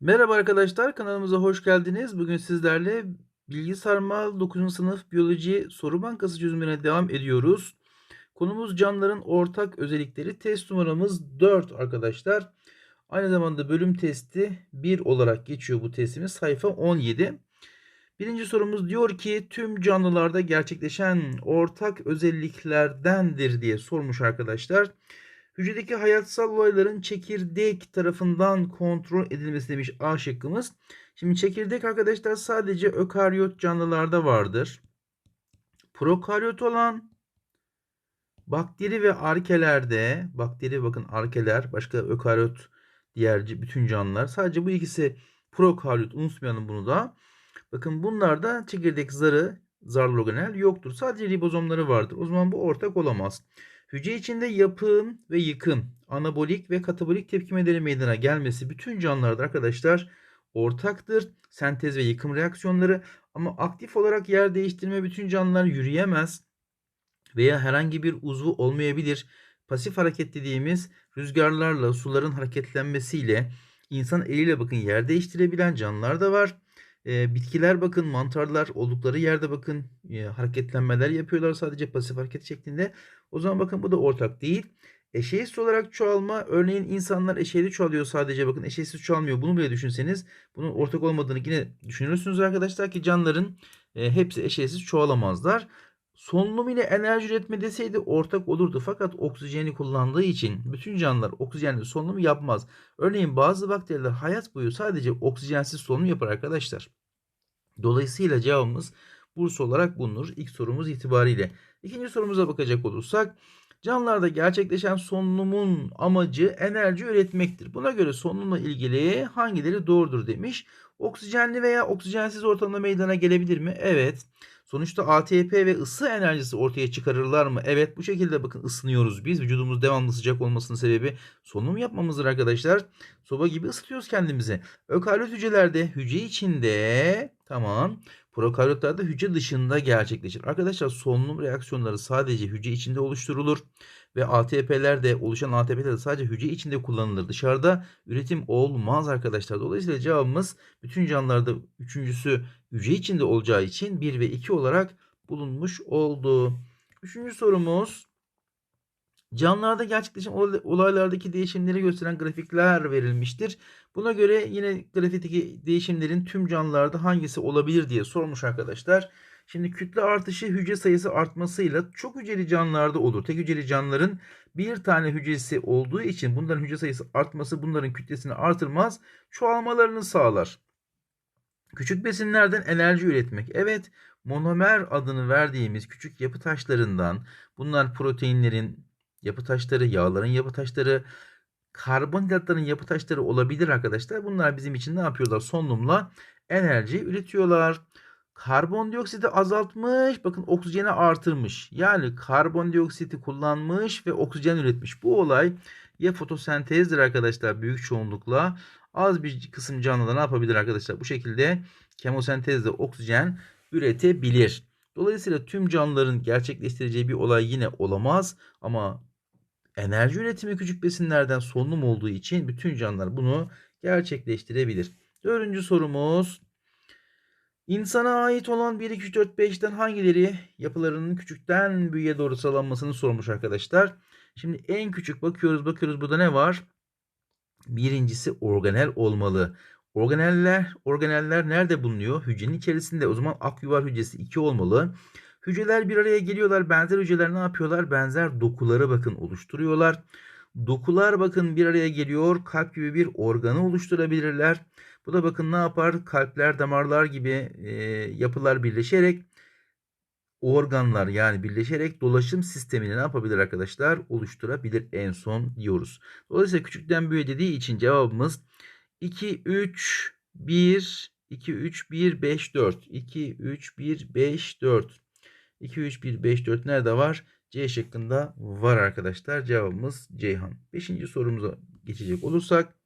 Merhaba arkadaşlar, kanalımıza hoş geldiniz. Bugün sizlerle Bilgi Sarmal 9. sınıf biyoloji soru bankası çözümlerine devam ediyoruz. Konumuz canlıların ortak özellikleri. Test numaramız 4 arkadaşlar. Aynı zamanda bölüm testi 1 olarak geçiyor bu testimiz. Sayfa 17. Birinci sorumuz diyor ki tüm canlılarda gerçekleşen ortak özelliklerdendir diye sormuş arkadaşlar. Hücredeki hayatsal olayların çekirdek tarafından kontrol edilmesi demiş A şıkkımız. Şimdi çekirdek arkadaşlar sadece ökaryot canlılarda vardır. Prokaryot olan bakteri ve arkelerde, bakteri bakın arkeler, başka ökaryot diğer bütün canlılar. Sadece bu ikisi prokaryot unutmayalım bunu da. Bakın bunlarda çekirdek zarı, zarlı organel yoktur. Sadece ribozomları vardır. O zaman bu ortak olamaz. Hücre içinde yapım ve yıkım, anabolik ve katabolik tepkimeleri meydana gelmesi bütün canlılarda arkadaşlar ortaktır. Sentez ve yıkım reaksiyonları ama aktif olarak yer değiştirme bütün canlılar yürüyemez veya herhangi bir uzvu olmayabilir. Pasif hareket dediğimiz rüzgarlarla suların hareketlenmesiyle insan eliyle bakın yer değiştirebilen canlılar da var. E, bitkiler bakın mantarlar oldukları yerde bakın e, hareketlenmeler yapıyorlar sadece pasif hareket şeklinde. O zaman bakın bu da ortak değil. Eşeğsiz olarak çoğalma örneğin insanlar eşeğli çoğalıyor sadece bakın eşeğsiz çoğalmıyor. Bunu bile düşünseniz bunun ortak olmadığını yine düşünürsünüz arkadaşlar ki canlıların e, hepsi eşeğsiz çoğalamazlar. Solunum ile enerji üretme deseydi ortak olurdu. Fakat oksijeni kullandığı için bütün canlılar oksijenli solunum yapmaz. Örneğin bazı bakteriler hayat boyu sadece oksijensiz solunum yapar arkadaşlar. Dolayısıyla cevabımız Bursa olarak bulunur ilk sorumuz itibariyle. İkinci sorumuza bakacak olursak canlılarda gerçekleşen solunumun amacı enerji üretmektir. Buna göre solunumla ilgili hangileri doğrudur demiş. Oksijenli veya oksijensiz ortamda meydana gelebilir mi? Evet. Sonuçta ATP ve ısı enerjisi ortaya çıkarırlar mı? Evet bu şekilde bakın ısınıyoruz biz. Vücudumuz devamlı sıcak olmasının sebebi solunum yapmamızdır arkadaşlar. Soba gibi ısıtıyoruz kendimizi. Ökaryot hücrelerde hücre içinde tamam prokaryotlarda hücre dışında gerçekleşir. Arkadaşlar solunum reaksiyonları sadece hücre içinde oluşturulur ve ATP'ler de oluşan ATP'ler de sadece hücre içinde kullanılır. Dışarıda üretim olmaz arkadaşlar. Dolayısıyla cevabımız bütün canlılarda üçüncüsü hücre içinde olacağı için 1 ve 2 olarak bulunmuş oldu. Üçüncü sorumuz Canlılarda gerçekleşen olaylardaki değişimleri gösteren grafikler verilmiştir. Buna göre yine grafikteki değişimlerin tüm canlılarda hangisi olabilir diye sormuş arkadaşlar. Şimdi kütle artışı hücre sayısı artmasıyla çok hücreli canlılarda olur. Tek hücreli canlıların bir tane hücresi olduğu için bunların hücre sayısı artması bunların kütlesini artırmaz. Çoğalmalarını sağlar. Küçük besinlerden enerji üretmek. Evet monomer adını verdiğimiz küçük yapı taşlarından bunlar proteinlerin yapı taşları, yağların yapı taşları, karbonhidratların yapı taşları olabilir arkadaşlar. Bunlar bizim için ne yapıyorlar? Solunumla enerji üretiyorlar. Karbondioksiti azaltmış, bakın oksijeni artırmış. Yani karbondioksiti kullanmış ve oksijen üretmiş. Bu olay ya fotosentezdir arkadaşlar büyük çoğunlukla. Az bir kısım canlıda ne yapabilir arkadaşlar? Bu şekilde kemosentezde oksijen üretebilir. Dolayısıyla tüm canlıların gerçekleştireceği bir olay yine olamaz ama enerji üretimi küçük besinlerden solunum olduğu için bütün canlılar bunu gerçekleştirebilir. Dördüncü sorumuz. İnsana ait olan 1, 2, 3, 4, 5'ten hangileri yapılarının küçükten büyüğe doğru sıralanmasını sormuş arkadaşlar. Şimdi en küçük bakıyoruz bakıyoruz burada ne var? Birincisi organel olmalı. Organeller, organeller nerede bulunuyor? Hücrenin içerisinde. O zaman akyuvar hücresi 2 olmalı. Hücreler bir araya geliyorlar. Benzer hücreler ne yapıyorlar? Benzer dokuları bakın oluşturuyorlar. Dokular bakın bir araya geliyor. Kalp gibi bir organı oluşturabilirler. Bu da bakın ne yapar? Kalpler, damarlar gibi e, yapılar birleşerek organlar yani birleşerek dolaşım sistemini ne yapabilir arkadaşlar? Oluşturabilir en son diyoruz. Dolayısıyla küçükten büyüğe dediği için cevabımız 2, 3, 1, 2, 3, 1, 5, 4. 2, 3, 1, 5, 4. 2, 3, 1, 5, 4 nerede var? C şıkkında var arkadaşlar. Cevabımız Ceyhan. Beşinci sorumuza geçecek olursak.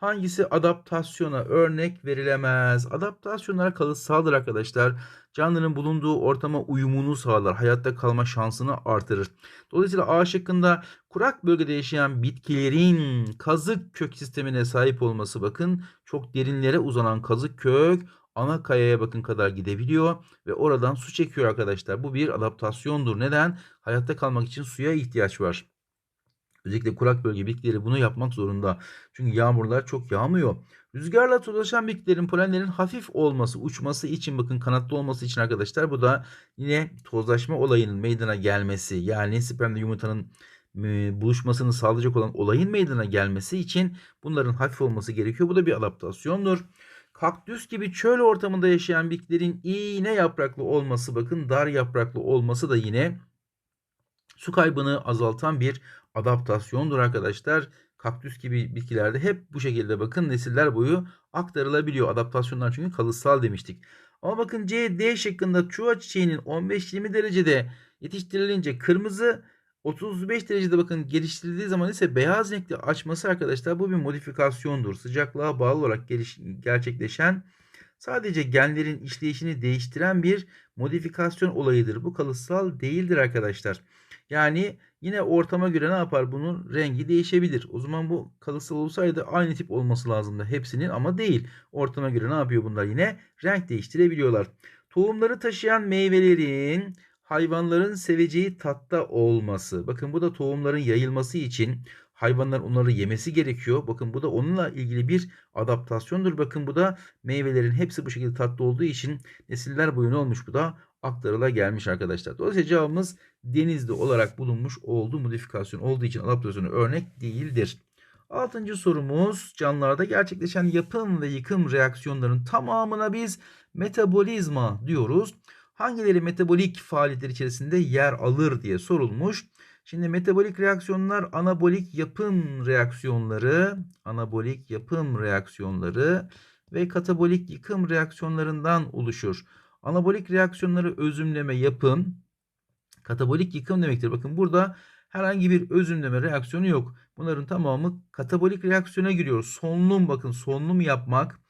Hangisi adaptasyona örnek verilemez? Adaptasyonlar kalıtsaldır arkadaşlar. Canlının bulunduğu ortama uyumunu sağlar. Hayatta kalma şansını artırır. Dolayısıyla A şıkkında kurak bölgede yaşayan bitkilerin kazık kök sistemine sahip olması bakın çok derinlere uzanan kazık kök ana kayaya bakın kadar gidebiliyor ve oradan su çekiyor arkadaşlar. Bu bir adaptasyondur. Neden? Hayatta kalmak için suya ihtiyaç var. Özellikle kurak bölge bitkileri bunu yapmak zorunda. Çünkü yağmurlar çok yağmıyor. Rüzgarla dolaşan bitkilerin polenlerin hafif olması, uçması için bakın kanatlı olması için arkadaşlar bu da yine tozlaşma olayının meydana gelmesi yani spermle yumurtanın buluşmasını sağlayacak olan olayın meydana gelmesi için bunların hafif olması gerekiyor. Bu da bir adaptasyondur. Kaktüs gibi çöl ortamında yaşayan bitkilerin iğne yapraklı olması bakın dar yapraklı olması da yine su kaybını azaltan bir adaptasyondur arkadaşlar. Kaktüs gibi bitkilerde hep bu şekilde bakın nesiller boyu aktarılabiliyor. Adaptasyonlar çünkü kalıtsal demiştik. Ama bakın C, D şıkkında çuha çiçeğinin 15-20 derecede yetiştirilince kırmızı 35 derecede bakın geliştirildiği zaman ise beyaz renkli açması arkadaşlar bu bir modifikasyondur. Sıcaklığa bağlı olarak geliş, gerçekleşen sadece genlerin işleyişini değiştiren bir modifikasyon olayıdır. Bu kalıtsal değildir arkadaşlar. Yani yine ortama göre ne yapar? Bunun rengi değişebilir. O zaman bu kalıtsal olsaydı aynı tip olması lazımdı hepsinin ama değil. Ortama göre ne yapıyor bunlar? Yine renk değiştirebiliyorlar. Tohumları taşıyan meyvelerin hayvanların seveceği tatta olması. Bakın bu da tohumların yayılması için hayvanlar onları yemesi gerekiyor. Bakın bu da onunla ilgili bir adaptasyondur. Bakın bu da meyvelerin hepsi bu şekilde tatlı olduğu için nesiller boyu ne olmuş bu da aktarıla gelmiş arkadaşlar. Dolayısıyla cevabımız denizde olarak bulunmuş olduğu modifikasyon olduğu için adaptasyonu örnek değildir. Altıncı sorumuz canlılarda gerçekleşen yapım ve yıkım reaksiyonlarının tamamına biz metabolizma diyoruz. Hangileri metabolik faaliyetler içerisinde yer alır diye sorulmuş. Şimdi metabolik reaksiyonlar anabolik yapım reaksiyonları, anabolik yapım reaksiyonları ve katabolik yıkım reaksiyonlarından oluşur. Anabolik reaksiyonları özümleme yapım, katabolik yıkım demektir. Bakın burada herhangi bir özümleme reaksiyonu yok. Bunların tamamı katabolik reaksiyona giriyor. Solunum bakın solunum yapmak,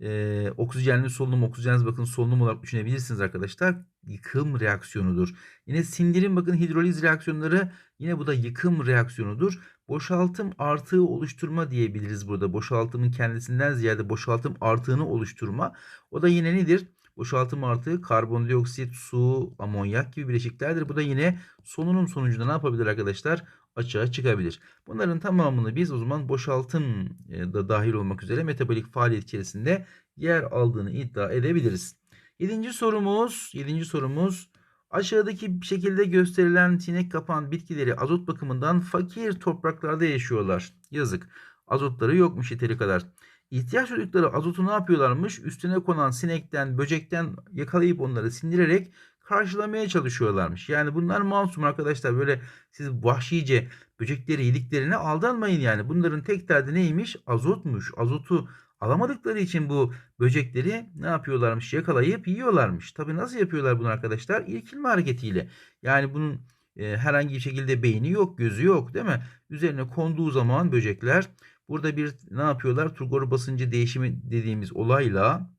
e, oksijenli solunum, oksijensiz bakın solunum olarak düşünebilirsiniz arkadaşlar. Yıkım reaksiyonudur. Yine sindirim bakın hidroliz reaksiyonları yine bu da yıkım reaksiyonudur. Boşaltım artığı oluşturma diyebiliriz burada. Boşaltımın kendisinden ziyade boşaltım artığını oluşturma. O da yine nedir? Boşaltım artığı karbondioksit, su, amonyak gibi bileşiklerdir. Bu da yine solunum sonucunda ne yapabilir arkadaşlar? Açığa çıkabilir. Bunların tamamını biz o zaman boşaltım e, da dahil olmak üzere metabolik faaliyet içerisinde yer aldığını iddia edebiliriz. Yedinci sorumuz, yedinci sorumuz aşağıdaki şekilde gösterilen sinek kapan bitkileri azot bakımından fakir topraklarda yaşıyorlar. Yazık. Azotları yokmuş yeteri kadar. İhtiyaç duydukları azotu ne yapıyorlarmış? Üstüne konan sinekten, böcekten yakalayıp onları sindirerek karşılamaya çalışıyorlarmış. Yani bunlar masum arkadaşlar. Böyle siz vahşice böcekleri yediklerine aldanmayın yani. Bunların tek derdi neymiş? Azotmuş. Azotu alamadıkları için bu böcekleri ne yapıyorlarmış? Yakalayıp yiyorlarmış. Tabii nasıl yapıyorlar bunu arkadaşlar? İlkilme hareketiyle. Yani bunun e, herhangi bir şekilde beyni yok, gözü yok değil mi? Üzerine konduğu zaman böcekler burada bir ne yapıyorlar? Turgor basıncı değişimi dediğimiz olayla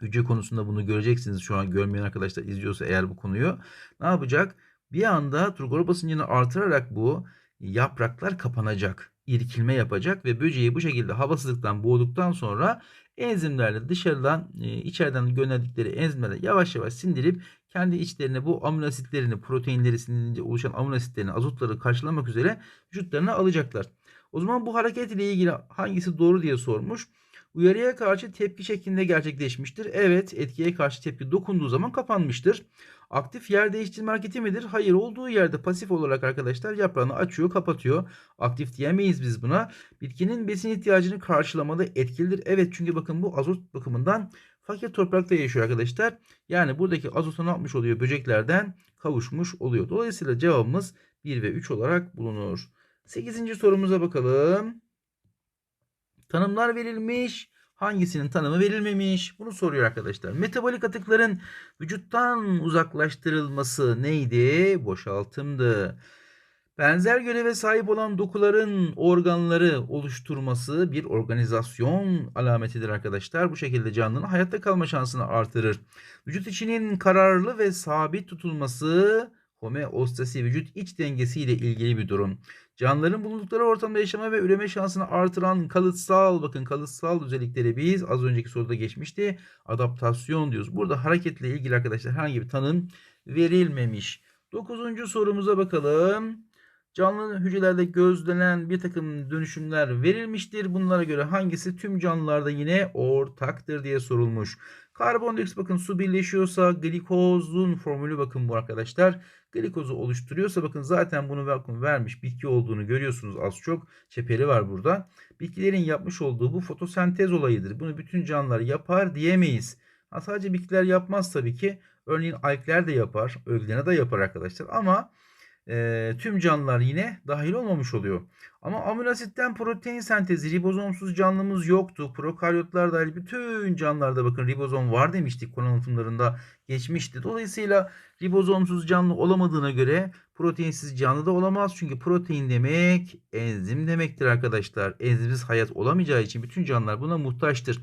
hücre konusunda bunu göreceksiniz. Şu an görmeyen arkadaşlar izliyorsa eğer bu konuyu ne yapacak? Bir anda turgor basıncını artırarak bu yapraklar kapanacak. irkilme yapacak ve böceği bu şekilde havasızlıktan boğduktan sonra enzimlerle dışarıdan e, içeriden gönderdikleri enzimlerle yavaş yavaş sindirip kendi içlerine bu amino proteinleri sindirince oluşan amino azotları karşılamak üzere vücutlarına alacaklar. O zaman bu hareket ile ilgili hangisi doğru diye sormuş. Uyarıya karşı tepki şeklinde gerçekleşmiştir. Evet etkiye karşı tepki dokunduğu zaman kapanmıştır. Aktif yer değiştirme hareketi midir? Hayır olduğu yerde pasif olarak arkadaşlar yaprağını açıyor kapatıyor. Aktif diyemeyiz biz buna. Bitkinin besin ihtiyacını karşılamada etkilidir. Evet çünkü bakın bu azot bakımından fakir toprakta yaşıyor arkadaşlar. Yani buradaki azotu ne yapmış oluyor? Böceklerden kavuşmuş oluyor. Dolayısıyla cevabımız 1 ve 3 olarak bulunur. 8. sorumuza bakalım. Tanımlar verilmiş. Hangisinin tanımı verilmemiş? Bunu soruyor arkadaşlar. Metabolik atıkların vücuttan uzaklaştırılması neydi? Boşaltımdı. Benzer göreve sahip olan dokuların organları oluşturması bir organizasyon alametidir arkadaşlar. Bu şekilde canlının hayatta kalma şansını artırır. Vücut içinin kararlı ve sabit tutulması homeostasi vücut iç dengesi ile ilgili bir durum. Canlıların bulundukları ortamda yaşama ve üreme şansını artıran kalıtsal bakın kalıtsal özellikleri biz az önceki soruda geçmişti. Adaptasyon diyoruz. Burada hareketle ilgili arkadaşlar herhangi bir tanım verilmemiş. Dokuzuncu sorumuza bakalım. Canlı hücrelerde gözlenen bir takım dönüşümler verilmiştir. Bunlara göre hangisi tüm canlılarda yine ortaktır diye sorulmuş. Karbondioksit bakın su birleşiyorsa glikozun formülü bakın bu arkadaşlar. Glikozu oluşturuyorsa bakın zaten bunu bakın vermiş bitki olduğunu görüyorsunuz az çok. Çeperi var burada. Bitkilerin yapmış olduğu bu fotosentez olayıdır. Bunu bütün canlılar yapar diyemeyiz. Ha, sadece bitkiler yapmaz tabii ki. Örneğin algler de yapar. Öglena da yapar arkadaşlar. Ama e, tüm canlılar yine dahil olmamış oluyor. Ama amino asitten protein sentezi ribozomsuz canlımız yoktu. Prokaryotlar dahil bütün canlılarda bakın ribozom var demiştik konu anlatımlarında geçmişti. Dolayısıyla ribozomsuz canlı olamadığına göre proteinsiz canlı da olamaz. Çünkü protein demek enzim demektir arkadaşlar. Enzimsiz hayat olamayacağı için bütün canlılar buna muhtaçtır.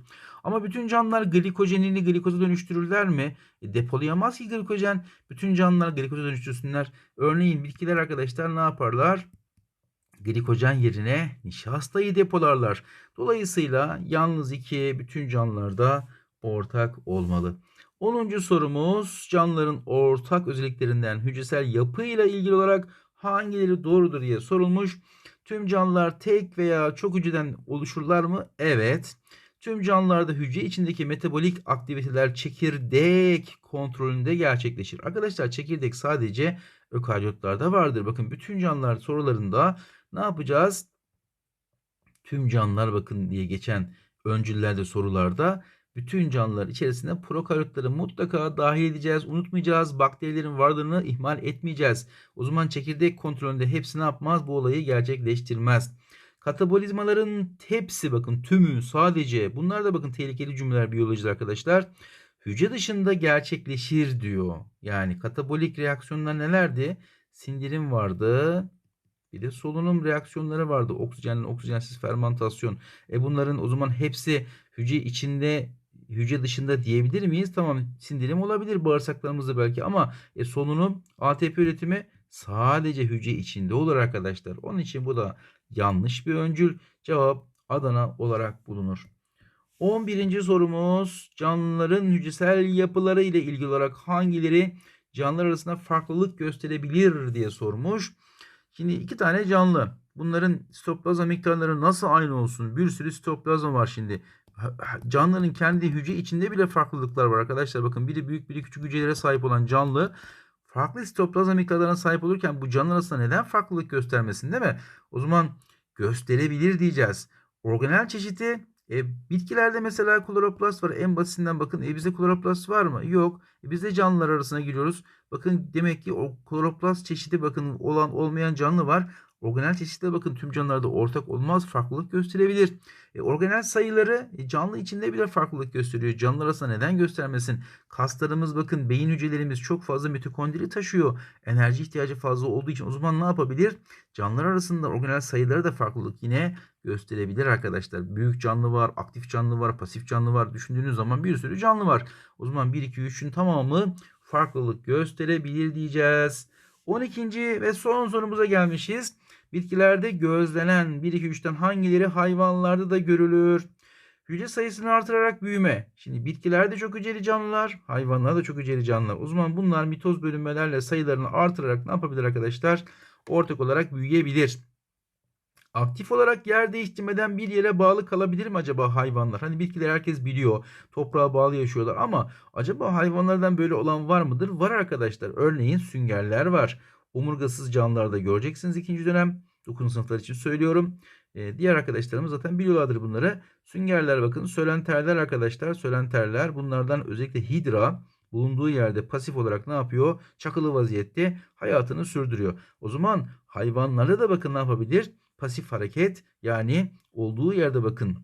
Ama bütün canlılar glikojenini glikoza dönüştürürler mi? E, depolayamaz ki glikojen. Bütün canlılar glikoza dönüştürsünler. Örneğin bitkiler arkadaşlar ne yaparlar? glikojen yerine nişastayı depolarlar. Dolayısıyla yalnız iki bütün canlılarda ortak olmalı. 10. sorumuz canlıların ortak özelliklerinden hücresel yapıyla ilgili olarak hangileri doğrudur diye sorulmuş. Tüm canlılar tek veya çok hücreden oluşurlar mı? Evet. Tüm canlılarda hücre içindeki metabolik aktiviteler çekirdek kontrolünde gerçekleşir. Arkadaşlar çekirdek sadece ökaryotlarda vardır. Bakın bütün canlılar sorularında ne yapacağız? Tüm canlılar bakın diye geçen öncüllerde sorularda bütün canlılar içerisinde prokaryotları mutlaka dahil edeceğiz. Unutmayacağız. Bakterilerin varlığını ihmal etmeyeceğiz. O zaman çekirdek kontrolünde hepsi ne yapmaz? Bu olayı gerçekleştirmez. Katabolizmaların hepsi bakın tümü sadece bunlar da bakın tehlikeli cümleler biyolojide arkadaşlar. Hücre dışında gerçekleşir diyor. Yani katabolik reaksiyonlar nelerdi? Sindirim vardı. Bir de solunum reaksiyonları vardı. Oksijenli oksijensiz fermentasyon. E bunların o zaman hepsi hücre içinde hücre dışında diyebilir miyiz? Tamam sindirim olabilir bağırsaklarımızda belki ama e, solunum ATP üretimi sadece hücre içinde olur arkadaşlar. Onun için bu da yanlış bir öncül. Cevap Adana olarak bulunur. 11. sorumuz canlıların hücresel yapıları ile ilgili olarak hangileri canlılar arasında farklılık gösterebilir diye sormuş. Şimdi iki tane canlı. Bunların sitoplazma miktarları nasıl aynı olsun? Bir sürü sitoplazma var şimdi. Canlının kendi hücre içinde bile farklılıklar var arkadaşlar. Bakın biri büyük biri küçük hücrelere sahip olan canlı farklı sitoplazma miktarlarına sahip olurken bu canlı arasında neden farklılık göstermesin değil mi? O zaman gösterebilir diyeceğiz. Organel çeşidi e, bitkilerde mesela kloroplast var. En basitinden bakın. E, bizde kloroplast var mı? Yok. E, biz de canlılar arasına giriyoruz. Bakın demek ki o kloroplast çeşidi bakın olan olmayan canlı var. Organel çeşitleri bakın tüm canlılarda ortak olmaz farklılık gösterebilir. E, organel sayıları e, canlı içinde bile farklılık gösteriyor. Canlılar arasında neden göstermesin? Kaslarımız bakın beyin hücrelerimiz çok fazla mitokondri taşıyor. Enerji ihtiyacı fazla olduğu için o zaman ne yapabilir? Canlılar arasında organel sayıları da farklılık yine gösterebilir arkadaşlar. Büyük canlı var, aktif canlı var, pasif canlı var. Düşündüğünüz zaman bir sürü canlı var. O zaman 1, 2, 3'ün tamamı farklılık gösterebilir diyeceğiz. 12. ve son sorumuza gelmişiz. Bitkilerde gözlenen 1, 2, 3'ten hangileri hayvanlarda da görülür? Hücre sayısını artırarak büyüme. Şimdi bitkilerde çok hücreli canlılar, hayvanlarda çok hücreli canlılar. O zaman bunlar mitoz bölünmelerle sayılarını artırarak ne yapabilir arkadaşlar? Ortak olarak büyüyebilir. Aktif olarak yer değiştirmeden bir yere bağlı kalabilir mi acaba hayvanlar? Hani bitkiler herkes biliyor. Toprağa bağlı yaşıyorlar ama acaba hayvanlardan böyle olan var mıdır? Var arkadaşlar. Örneğin süngerler var. Omurgasız canlılarda göreceksiniz ikinci dönem. 9. sınıflar için söylüyorum. Ee, diğer arkadaşlarımız zaten biliyorlardır bunları. Süngerler bakın. Sölenterler arkadaşlar. Sölenterler bunlardan özellikle hidra bulunduğu yerde pasif olarak ne yapıyor? Çakılı vaziyette hayatını sürdürüyor. O zaman hayvanlarda da bakın ne yapabilir? Pasif hareket yani olduğu yerde bakın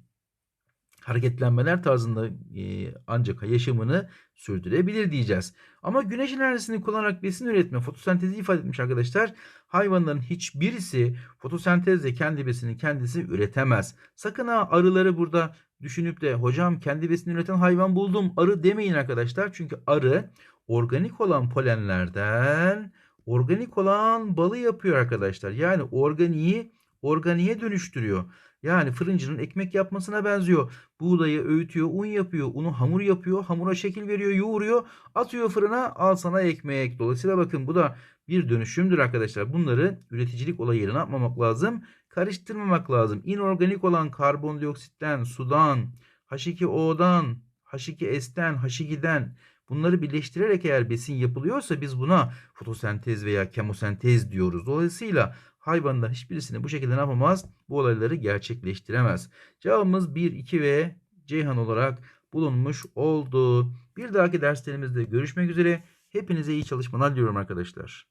hareketlenmeler tarzında e, ancak yaşamını sürdürebilir diyeceğiz. Ama güneş enerjisini kullanarak besin üretme, fotosentezi ifade etmiş arkadaşlar. Hayvanların hiçbirisi fotosentezle kendi besini kendisi üretemez. Sakın ha arıları burada düşünüp de hocam kendi besini üreten hayvan buldum arı demeyin arkadaşlar. Çünkü arı organik olan polenlerden organik olan balı yapıyor arkadaşlar. Yani organiği organiğe dönüştürüyor. Yani fırıncının ekmek yapmasına benziyor. Buğdayı öğütüyor, un yapıyor, unu hamur yapıyor, hamura şekil veriyor, yoğuruyor, atıyor fırına, al sana ekmek. Dolayısıyla bakın bu da bir dönüşümdür arkadaşlar. Bunları üreticilik olayı yerine atmamak lazım. Karıştırmamak lazım. İnorganik olan karbondioksitten, sudan, H2O'dan, H2S'ten, H2'den bunları birleştirerek eğer besin yapılıyorsa biz buna fotosentez veya kemosentez diyoruz. Dolayısıyla hayvanlar hiçbirisini bu şekilde yapamaz? Bu olayları gerçekleştiremez. Cevabımız 1, 2 ve Ceyhan olarak bulunmuş oldu. Bir dahaki derslerimizde görüşmek üzere. Hepinize iyi çalışmalar diliyorum arkadaşlar.